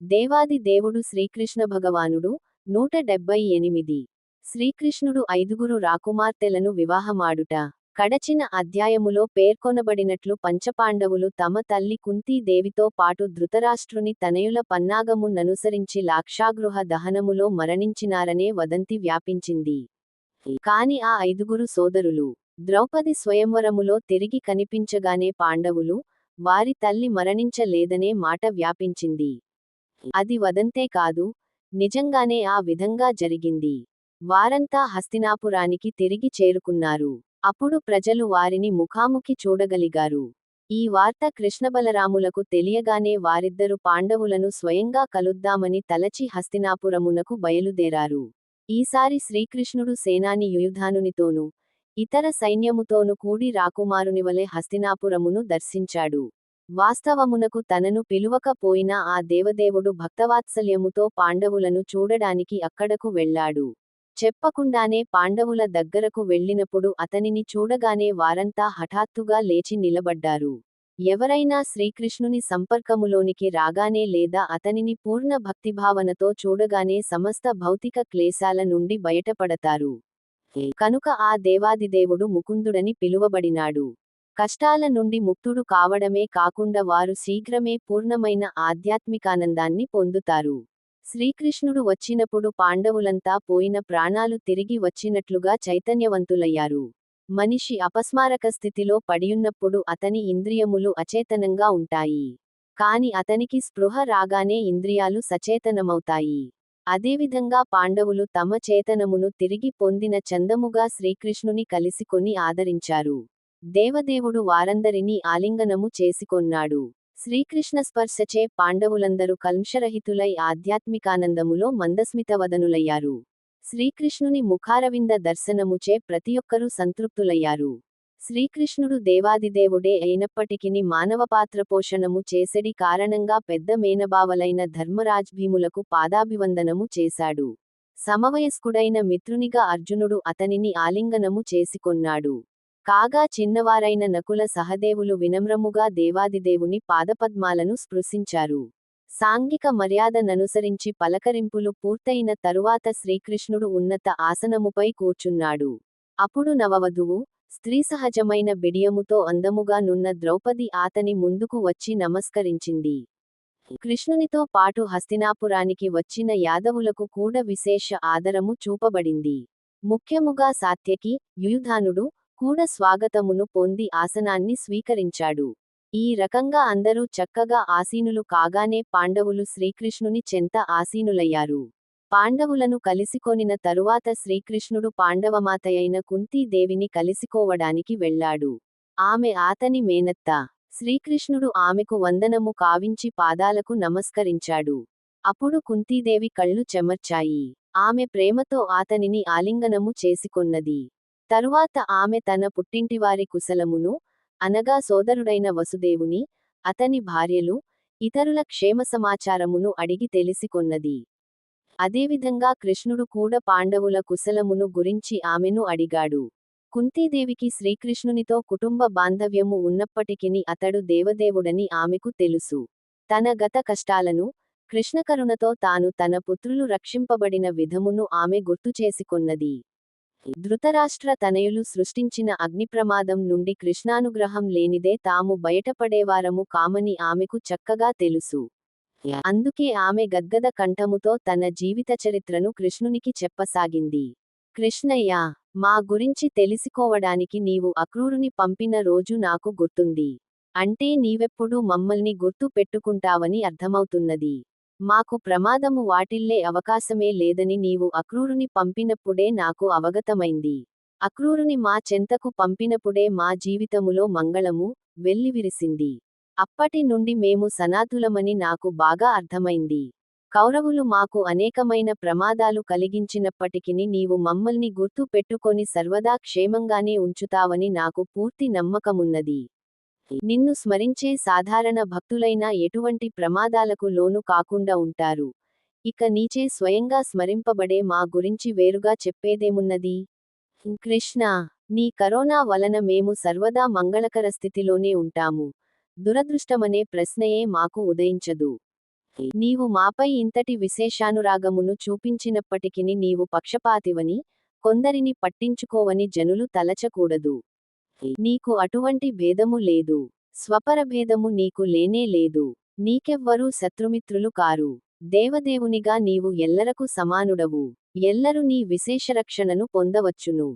దేవాది దేవుడు శ్రీకృష్ణ భగవానుడు నూట డెబ్బై ఎనిమిది. శ్రీకృష్ణుడు ఐదుగురు రాకుమార్తెలను వివాహమాడుట కడచిన అధ్యాయములో పేర్కొనబడినట్లు పంచపాండవులు తమ తల్లి కుంతీదేవితో పాటు ధృతరాష్ట్రుని తనయుల పన్నాగమున్ననుసరించి లాక్షాగృహ దహనములో మరణించినారనే వదంతి వ్యాపించింది. కాని ఆ ఐదుగురు సోదరులు ద్రౌపది స్వయంవరములో తిరిగి కనిపించగానే పాండవులు వారి తల్లి మరణించలేదనే మాట వ్యాపించింది. అది వదంతే కాదు నిజంగానే ఆ విధంగా జరిగింది. వారంతా హస్తినాపురానికి తిరిగి చేరుకున్నారు. అప్పుడు ప్రజలు వారిని ముఖాముఖి చూడగలిగారు. ఈ వార్త కృష్ణబలరాములకు తెలియగానే వారిద్దరు పాండవులను స్వయంగా కలుద్దామని తలచి హస్తినాపురమునకు బయలుదేరారు. ఈసారి శ్రీకృష్ణుడు సేనాని యుయుధానునితోనూ ఇతర సైన్యముతోను కూడి రాకుమారునివలె హస్తినాపురమును దర్శించాడు. వాస్తవమునకు తనను పిలువకపోయినా ఆ దేవదేవుడు భక్తవాత్సల్యముతో పాండవులను చూడడానికి అక్కడకు వెళ్ళాడు. చెప్పకుండానే పాండవుల దగ్గరకు వెళ్ళినప్పుడు అతనిని చూడగానే వారంతా హఠాత్తుగా లేచి నిలబడ్డారు. ఎవరైనా శ్రీకృష్ణుని సంపర్కములోనికి రాగానే లేదా అతనిని పూర్ణ భక్తిభావనతో చూడగానే సమస్త భౌతిక క్లేశాల నుండి బయటపడతారు. కనుక ఆ దేవాదిదేవుడు ముకుందుడని పిలువబడినాడు. కష్టాల నుండి ముక్తుడు కావడమే కాకుండా వారు శీఘ్రమే పూర్ణమైన ఆధ్యాత్మికానందాన్ని పొందుతారు. శ్రీకృష్ణుడు వచ్చినప్పుడు పాండవులంతా పోయిన ప్రాణాలు తిరిగి వచ్చినట్లుగా చైతన్యవంతులయ్యారు. మనిషి అపస్మారక స్థితిలో పడియున్నప్పుడు అతని ఇంద్రియములు అచేతనంగా ఉంటాయి. కాని అతనికి స్పృహ రాగానే ఇంద్రియాలు సచేతనమవుతాయి. అదేవిధంగా పాండవులు తమ చేతనమును తిరిగి పొందిన చందముగా శ్రీకృష్ణుని కలిసికొని ఆదరించారు. దేవదేవుడు వారందరినీ ఆలింగనము చేసుకొన్నాడు. శ్రీకృష్ణ స్పర్శచే పాండవులందరూ కల్మషరహితులై ఆధ్యాత్మికానందములో మందస్మితవదనులయ్యారు. శ్రీకృష్ణుని ముఖారవింద దర్శనముచే ప్రతియొక్కరూ సంతృప్తులయ్యారు. శ్రీకృష్ణుడు దేవాదిదేవుడే అయినప్పటికిని మానవపాత్రపోషణము చేసడి కారణంగా పెద్ద మేనబావలైన ధర్మరాజ్ భీములకు పాదాభివందనము చేశాడు. సమవయస్కుడైన మిత్రునిగా అర్జునుడు అతనిని ఆలింగనము చేసుకొన్నాడు. కాగా చిన్నవారైన నకుల సహదేవులు వినమ్రముగా దేవాదిదేవుని పాదపద్మాలను స్పృశించారు. సాంఘిక మర్యాదననుసరించి పలకరింపులు పూర్తయిన తరువాత శ్రీకృష్ణుడు ఉన్నత ఆసనముపై కూర్చున్నాడు. అప్పుడు నవవధువు స్త్రీ సహజమైన బిడియముతో అందముగా నున్న ద్రౌపది ఆతని ముందుకు వచ్చి నమస్కరించింది. కృష్ణునితో పాటు హస్తినాపురానికి వచ్చిన యాదవులకు కూడా విశేష ఆదరము చూపబడింది. ముఖ్యముగా సాత్యకి యుయుధానుడు కూడా స్వాగతమును పొంది ఆసనాన్ని స్వీకరించాడు. ఈ రకంగా అందరూ చక్కగా ఆసీనులు కాగానే పాండవులు శ్రీకృష్ణుని చెంత ఆసీనులయ్యారు. పాండవులను కలిసికొనిన తరువాత శ్రీకృష్ణుడు పాండవమాతయైన కుంతీదేవిని కలిసికోవడానికి వెళ్ళాడు. ఆమె ఆతని మేనత్త. శ్రీకృష్ణుడు ఆమెకు వందనము కావించి పాదాలకు నమస్కరించాడు. అప్పుడు కుంతీదేవి కళ్ళు చెమర్చాయి. ఆమె ప్రేమతో ఆతనిని ఆలింగనము చేసుకొన్నది. తరువాత ఆమె తన పుట్టింటివారి కుశలమును అనగా సోదరుడైన వసుదేవుని అతని భార్యలు ఇతరుల క్షేమ సమాచారమును అడిగి తెలిసికొన్నది. అదేవిధంగా కృష్ణుడు కూడా పాండవుల కుశలమును గురించి ఆమెను అడిగాడు. కుంతీదేవికి శ్రీకృష్ణునితో కుటుంబ బాంధవ్యము ఉన్నప్పటికిని అతడు దేవదేవుడని ఆమెకు తెలుసు. తన గత కష్టాలను కృష్ణకరుణతో తాను తన పుత్రులు రక్షింపబడిన విధమును ఆమె గుర్తుచేసుకొన్నది ధృతరాష్ట్ర తనయులు సృష్టించిన అగ్నిప్రమాదం నుండి కృష్ణానుగ్రహం లేనిదే తాము బయటపడేవారము కామని ఆమెకు చక్కగా తెలుసు. అందుకే ఆమె గద్గద కంఠముతో తన జీవిత చరిత్రను కృష్ణునికి చెప్పసాగింది. కృష్ణయ్య మా గురించి తెలుసుకోవడానికి నీవు అక్రూరుని పంపిన రోజు నాకు గుర్తుంది. అంటే నీవెప్పుడు మమ్మల్ని గుర్తు పెట్టుకుంటావని అర్థమవుతున్నది. మాకు ప్రమాదము వాటిల్లే అవకాశమే లేదని నీవు అక్రూరుని పంపినప్పుడే నాకు అవగతమైంది. అక్రూరుని మా చెంతకు పంపినప్పుడే మా జీవితములో మంగళము వెల్లివిరిసింది. అప్పటి నుండి మేము సనాతులమని నాకు బాగా అర్థమైంది. కౌరవులు మాకు అనేకమైన ప్రమాదాలు కలిగించినప్పటికిని నీవు మమ్మల్ని గుర్తు పెట్టుకొని సర్వదా క్షేమంగానే ఉంచుతావని నాకు పూర్తి నమ్మకమున్నది. నిన్ను స్మరించే సాధారణ భక్తులైనా ఎటువంటి ప్రమాదాలకు లోను కాకుండా ఉంటారు. ఇక నీచే స్వయంగా స్మరింపబడే మా గురించి వేరుగా చెప్పేదేమున్నది? కృష్ణ నీ కరోనా వలన మేము సర్వదా మంగళకర స్థితిలోనే ఉంటాము. దురదృష్టమనే ప్రశ్నయే మాకు ఉదయించదు. నీవు మాపై ఇంతటి విశేషానురాగమును చూపించినప్పటికిని నీవు పక్షపాతివని కొందరిని పట్టించుకోవని జనులు తలచకూడదు. నీకు అటువంటి భేదము లేదు. స్వపరభేదము నీకు లేనే లేదు. నీకెవ్వరూ శత్రుమిత్రులు కారు. దేవదేవునిగా నీవు ఎల్లరకు సమానుడవు. ఎల్లరు నీ విశేషరక్షణను పొందవచ్చును.